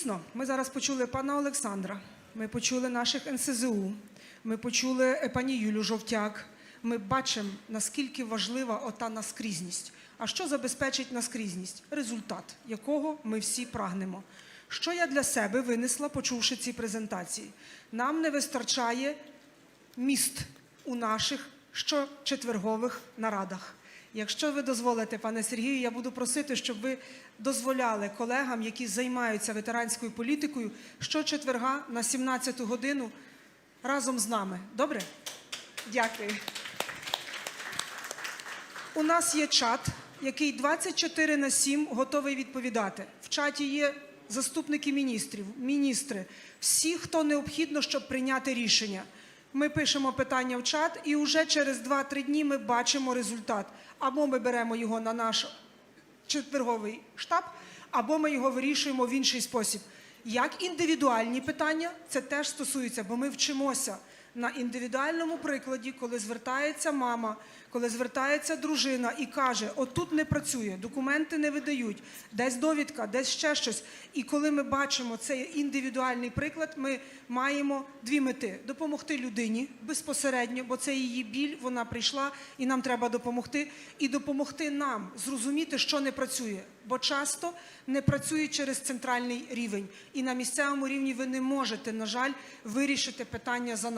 Дійсно, ми зараз почули пана Олександра, ми почули наших НСЗУ, ми почули е, пані Юлю Жовтяк. Ми бачимо, наскільки важлива ота наскрізність. А що забезпечить наскрізність? Результат, якого ми всі прагнемо. Що я для себе винесла, почувши ці презентації? Нам не вистачає міст у наших щочетвергових нарадах. Якщо ви дозволите, пане Сергію, я буду просити, щоб ви дозволяли колегам, які займаються ветеранською політикою, щочетверга на 17 годину разом з нами. Добре? Дякую. У нас є чат, який 24 на 7 готовий відповідати. В чаті є заступники міністрів, міністри, всі, хто необхідно, щоб прийняти рішення. Ми пишемо питання в чат, і вже через 2-3 дні ми бачимо результат. Або ми беремо його на наш четверговий штаб, або ми його вирішуємо в інший спосіб. Як індивідуальні питання, це теж стосується, бо ми вчимося на індивідуальному прикладі, коли звертається мама, коли звертається дружина і каже: отут не працює, документи не видають, десь довідка, десь ще щось. І коли ми бачимо цей індивідуальний приклад, ми маємо дві мети: допомогти людині безпосередньо, бо це її біль, вона прийшла, і нам треба допомогти, і допомогти нам зрозуміти, що не працює. Бо часто не працює через центральний рівень. І на місцевому рівні ви не можете, на жаль, вирішити питання за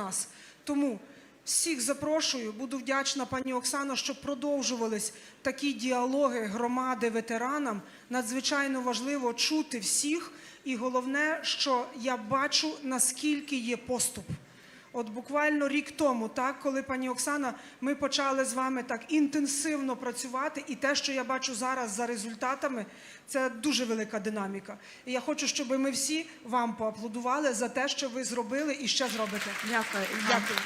Тому всіх запрошую, буду вдячна пані Оксано, щоб продовжувались такі діалоги громади ветеранам. Надзвичайно важливо чути всіх. І головне, що я бачу, наскільки є поступ. От буквально рік тому, так, коли пані Оксана, ми почали з вами так інтенсивно працювати, і те, що я бачу зараз за результатами, це дуже велика динаміка. І я хочу, щоб ми всі вам поаплодували за те, що ви зробили і ще зробите. Дякую. Дякую.